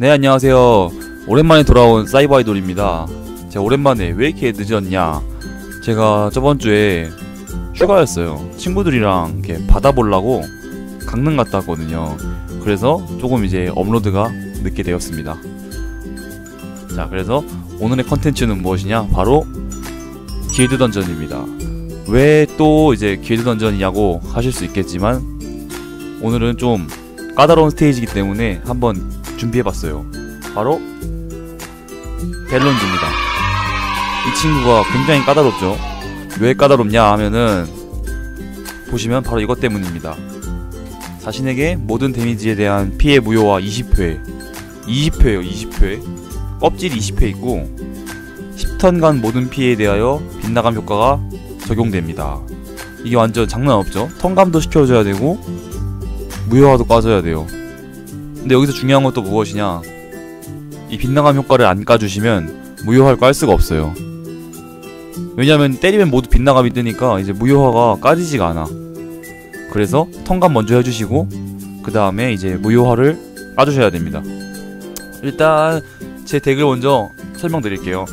네 안녕하세요. 오랜만에 돌아온 사이버 아이돌입니다. 제가 오랜만에 왜 이렇게 늦었냐? 제가 저번주에 휴가였어요. 친구들이랑 이렇게 바다 보려고 강릉 갔다 왔거든요. 그래서 조금 이제 업로드가 늦게 되었습니다. 자 그래서 오늘의 컨텐츠는 무엇이냐? 바로 길드 던전입니다. 왜 또 이제 길드 던전이냐고 하실 수 있겠지만 오늘은 좀 까다로운 스테이지이기 때문에 한번 준비해봤어요. 바로 벨론즈입니다. 이 친구가 굉장히 까다롭죠. 왜 까다롭냐 하면은 보시면 바로 이것 때문입니다. 자신에게 모든 데미지에 대한 피해 무효화 20회 20회요 20회 껍질이 20회 있고 10턴간 모든 피해에 대하여 빗나감 효과가 적용됩니다. 이게 완전 장난 없죠? 턴감도 시켜줘야 되고 무효화도 까줘야 돼요. 근데 여기서 중요한 건 또 무엇이냐? 이 빗나감 효과를 안 까주시면 무효화를 깔 수가 없어요. 왜냐면 때리면 모두 빗나감이 뜨니까 이제 무효화가 까지지가 않아. 그래서 턴감 먼저 해주시고 그 다음에 이제 무효화를 까주셔야 됩니다. 일단 제 덱을 먼저 설명드릴게요.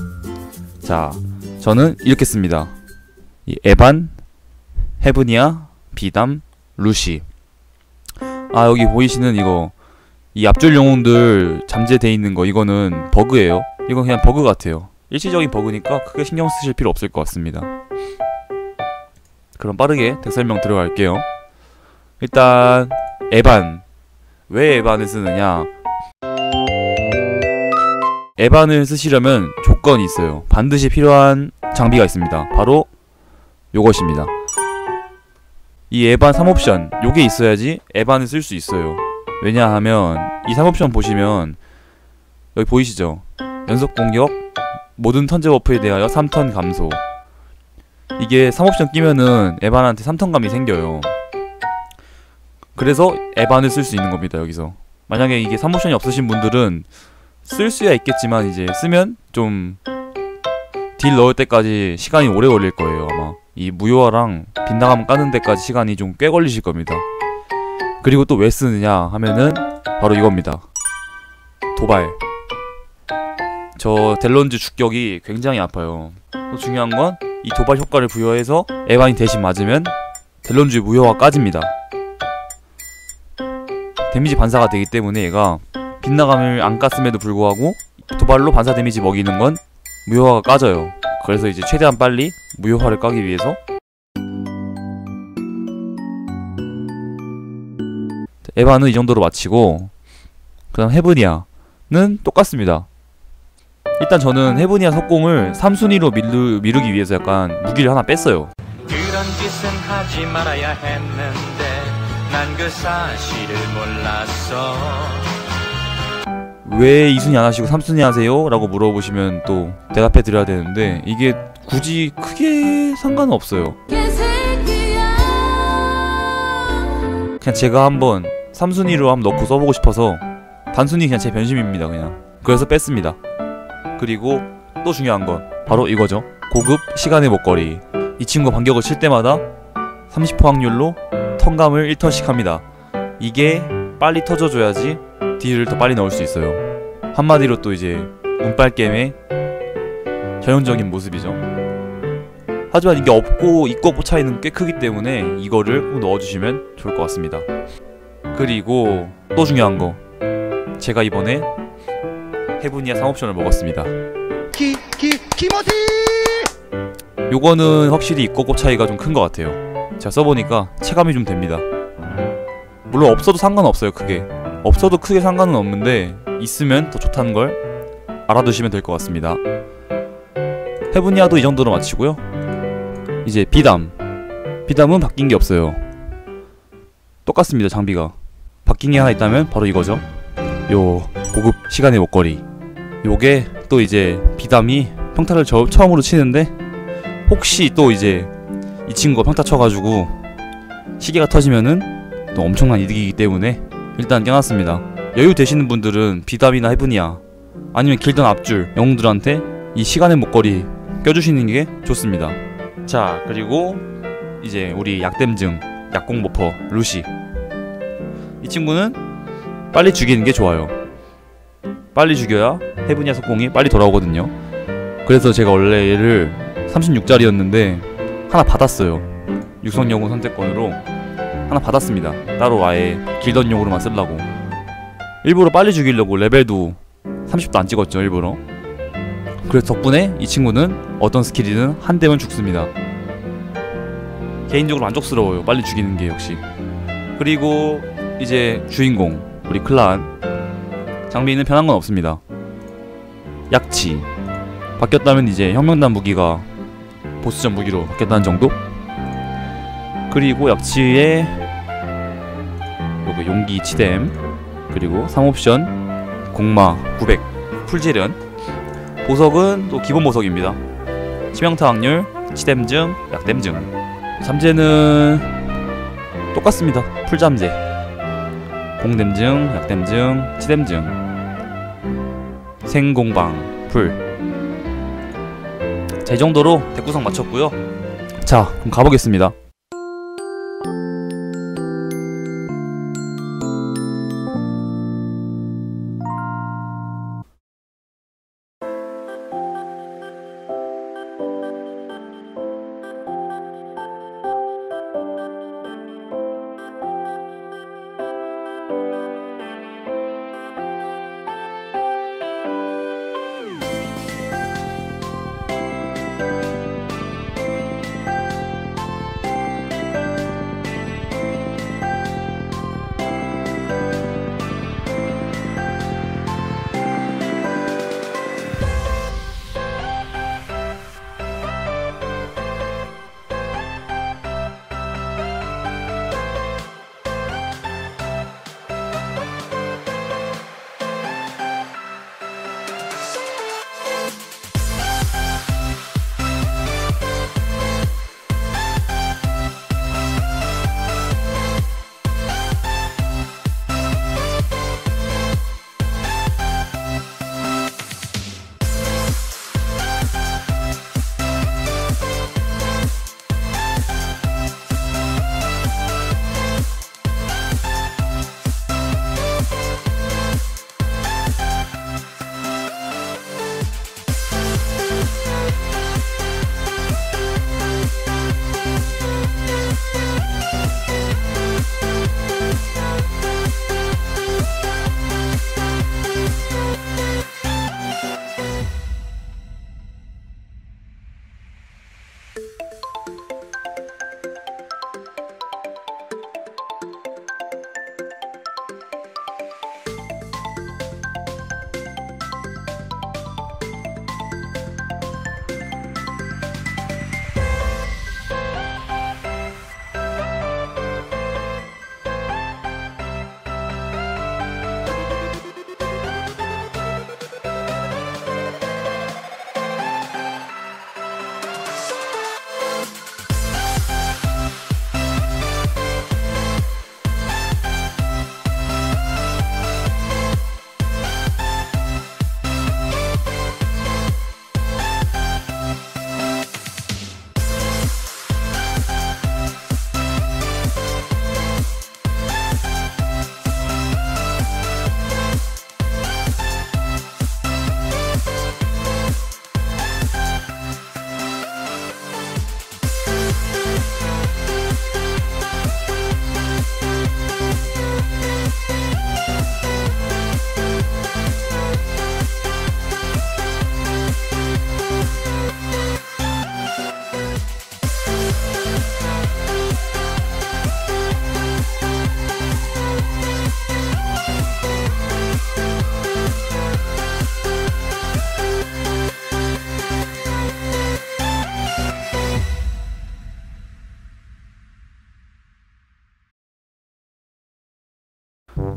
자, 저는 이렇게 씁니다. 이 에반, 헤브니아, 비담, 루시. 아 여기 보이시는 이거 이 앞줄 영웅들 잠재돼 있는 거 이거는 버그예요. 이건 그냥 버그 같아요. 일시적인 버그니까 크게 신경 쓰실 필요 없을 것 같습니다. 그럼 빠르게 덱 설명 들어갈게요. 일단 에반 왜 에반을 쓰느냐? 에반을 쓰시려면 조건이 있어요. 반드시 필요한 장비가 있습니다. 바로 요것입니다. 이 에반 3옵션 요게 있어야지 에반을 쓸 수 있어요. 왜냐하면 이 3옵션 보시면 여기 보이시죠? 연속 공격 모든 턴제 버프에 대하여 3턴 감소 이게 3옵션 끼면은 에반한테 3턴 감이 생겨요. 그래서 에반을 쓸 수 있는 겁니다. 여기서 만약에 이게 3옵션이 없으신 분들은 쓸 수야 있겠지만 이제 쓰면 좀 딜 넣을 때까지 시간이 오래 걸릴 거예요 아마 이 무효화랑 빗나감 까는 데까지 시간이 좀 꽤 걸리실 겁니다 그리고 또 왜 쓰느냐 하면은 바로 이겁니다. 도발. 저 델론즈 주격이 굉장히 아파요. 또 중요한 건 이 도발 효과를 부여해서 에반이 대신 맞으면 델론즈 무효화 까집니다. 데미지 반사가 되기 때문에 얘가 빗나감을 안 깠음에도 불구하고 도발로 반사 데미지 먹이는 건 무효화가 까져요. 그래서 이제 최대한 빨리 무효화를 까기 위해서 에반은 이 정도로 마치고 그 다음 헤브니아는 똑같습니다. 일단 저는 헤브니아 석공을 3순위로 미루, 미루기 위해서 약간 무기를 하나 뺐어요. 그런 짓은 하지 말아야 했는데 난 그 사실을 몰랐어 왜 2순위 안 하시고 3순위 하세요? 라고 물어보시면 또 대답해 드려야 되는데 이게 굳이 크게 상관은 없어요. 그냥 제가 한번 3순위로 한번 넣고 써보고 싶어서 단순히 그냥 제 변심입니다 그냥. 그래서 뺐습니다. 그리고 또 중요한 건 바로 이거죠. 고급 시간의 목걸이 이 친구 반격을 칠 때마다 30% 확률로 턴감을 1턴씩 합니다. 이게 빨리 터져줘야지 딜을 더 빨리 넣을 수 있어요. 한마디로 또 이제 운빨 게임의 전형적인 모습이죠. 하지만 이게 없고 있고 없고 차이는 꽤 크기 때문에 이거를 꼭 넣어주시면 좋을 것 같습니다 그리고 또 중요한 거. 제가 이번에 헤브니아 3옵션을 먹었습니다. 기, 기, 키모지! 요거는 확실히 없고 차이가 좀 큰 것 같아요. 제가 써보니까 체감이 좀 됩니다. 물론 없어도 상관없어요 크게. 없어도 크게 상관은 없는데 있으면 더 좋다는 걸 알아두시면 될 것 같습니다. 헤브니아도 이 정도로 마치고요. 이제 비담. 비담은 바뀐 게 없어요. 똑같습니다 장비가 바뀐 게 하나 있다면 바로 이거죠. 요 고급 시간의 목걸이 요게 또 이제 비담이 평타를 저, 처음으로 치는데 혹시 또 이제 이 친구가 평타 쳐가지고 시계가 터지면은 또 엄청난 이득이기 때문에 일단 껴놨습니다. 여유 되시는 분들은 비담이나 헤브니아 아니면 길던 앞줄 영웅들한테 이 시간의 목걸이 껴주시는 게 좋습니다. 자 그리고 이제 우리 약댐증 약공 버퍼 루시 이 친구는 빨리 죽이는 게 좋아요 빨리 죽여야 해븐이야 속공이 빨리 돌아오거든요. 그래서 제가 원래 얘를 36짜리였는데 하나 받았어요. 육성영웅 선택권으로 하나 받았습니다. 따로 아예 길던용으로만 쓰려고. 일부러 빨리 죽이려고 레벨도 30도 안 찍었죠 일부러. 그래서 덕분에 이 친구는 어떤 스킬이든 한 대면 죽습니다. 개인적으로 만족스러워요. 빨리 죽이는 게 역시. 그리고 이제 주인공 우리 클란 장비는 변한 건 없습니다. 약치 바뀌었다면 이제 혁명단 무기가 보스전 무기로 바뀌었다는 정도? 그리고 약치의 요거 용기 치뎀 그리고 3옵션 공마 900 풀재련 보석은 또 기본 보석입니다. 치명타 확률, 치뎀증, 약뎀증 잠재는 똑같습니다. 풀잠재 공뎀증, 약뎀증, 치뎀증 생공방, 이 정도로 대구성 마쳤고요. 자, 그럼 가보겠습니다.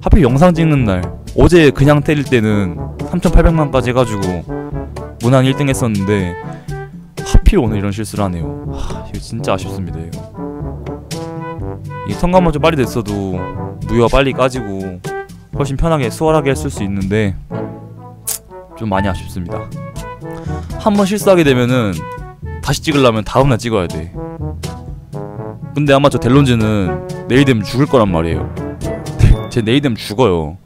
하필 영상 찍는 날. 어제 그냥 때릴 때는 3,800만까지 해가지고 무난 1등 했었는데 하필 오늘 이런 실수를 하네요. 하, 이거 진짜 아쉽습니다 이거. 이 성감만 좀 빨리 됐어도 무효가 빨리 까지고 훨씬 편하게 수월하게 했을 수 있는데 좀 많이 아쉽습니다. 한 번 실수하게 되면은 다시 찍으려면 다음날 찍어야 돼. 근데 아마 저 델론즈는 내일 되면 죽을 거란 말이에요 제 내일 되면 죽어요.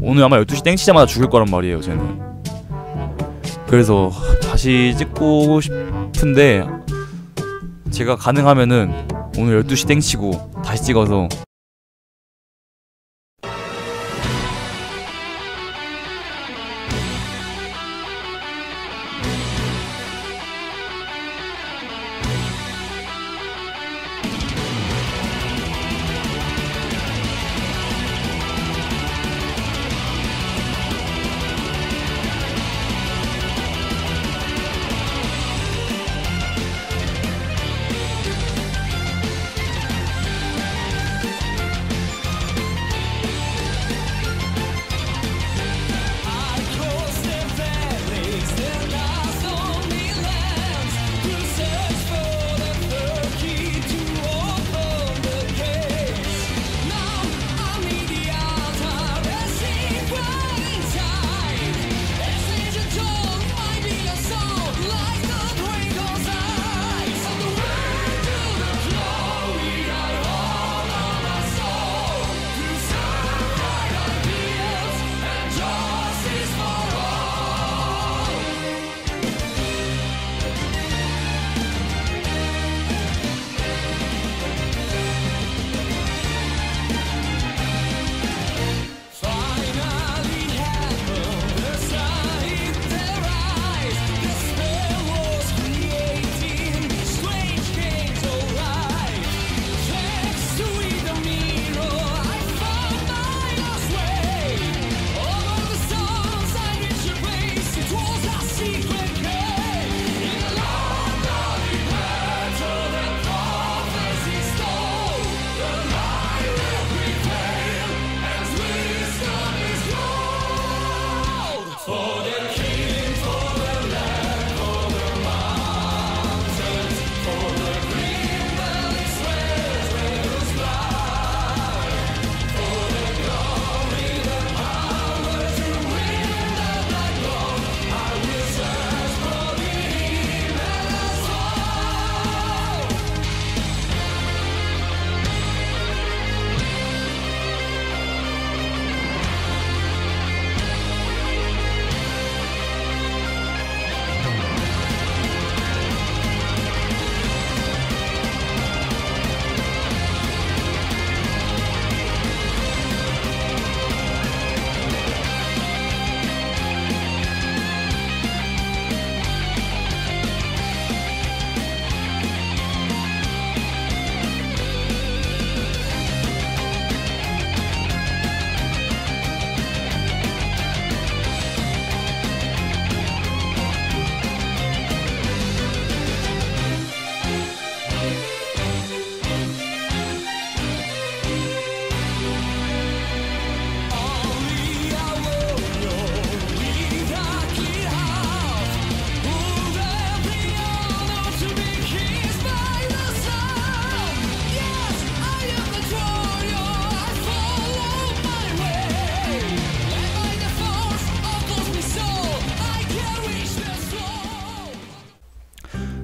오늘 아마 12시 땡치자마자 죽을 거란 말이에요 쟤는. 그래서 다시 찍고 싶은데 제가 가능하면은 오늘 12시 땡치고 다시 찍어서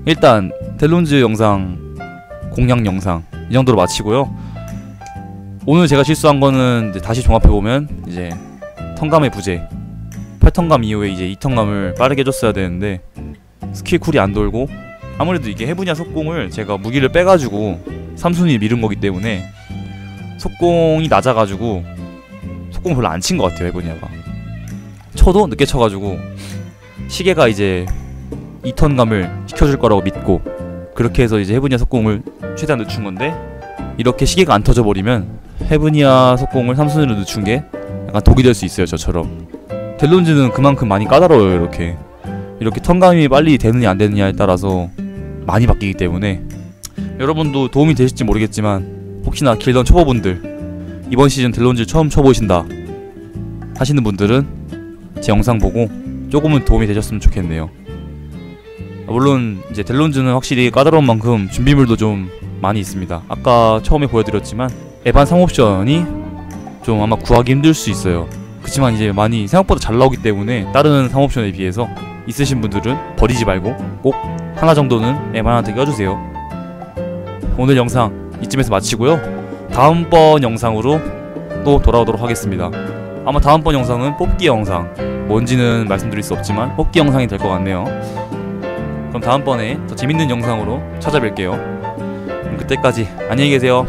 일단 델론즈 영상 공략 영상 이 정도로 마치고요. 오늘 제가 실수한 거는 다시 종합해 보면 이제 턴감의 부재. 8턴감 이후에 이제 2턴감을 빠르게 해줬어야 되는데 스킬 쿨이 안 돌고 아무래도 이게 해분야 속공을 제가 무기를 빼가지고 3순위 미룬 거기 때문에 속공이 낮아가지고 속공 별로 안 친 것 같아요 해분야가 쳐도 늦게 쳐가지고 시계가 이제 2턴감을 시켜줄 거라고 믿고 그렇게 해서 이제 해븐이아 속공을 최대한 늦춘 건데 이렇게 시계가 안 터져 버리면 해븐이아 속공을 3순위로 늦춘 게 약간 독이 될 수 있어요 저처럼. 델론즈는 그만큼 많이 까다로워요 이렇게. 이렇게 턴감이 빨리 되느냐 안 되느냐에 따라서 많이 바뀌기 때문에. 여러분도 도움이 되실지 모르겠지만 혹시나 길던 초보분들 이번 시즌 델론즈 처음 쳐보신다 하시는 분들은 제 영상 보고 조금은 도움이 되셨으면 좋겠네요. 아, 물론 이제 델론즈는 확실히 까다로운 만큼 준비물도 좀 많이 있습니다. 아까 처음에 보여드렸지만 에반 3옵션이 좀 아마 구하기 힘들 수 있어요. 그렇지만 이제 많이 생각보다 잘 나오기 때문에 다른 3옵션에 비해서 있으신 분들은 버리지 말고 꼭 하나 정도는 에반한테 껴주세요. 오늘 영상 이쯤에서 마치고요. 다음번 영상으로 또 돌아오도록 하겠습니다. 아마 다음번 영상은 뽑기 영상 뭔지는 말씀드릴 수 없지만 뽑기 영상이 될 것 같네요 그럼 다음번에 더 재밌는 영상으로 찾아뵐게요. 그때까지 안녕히 계세요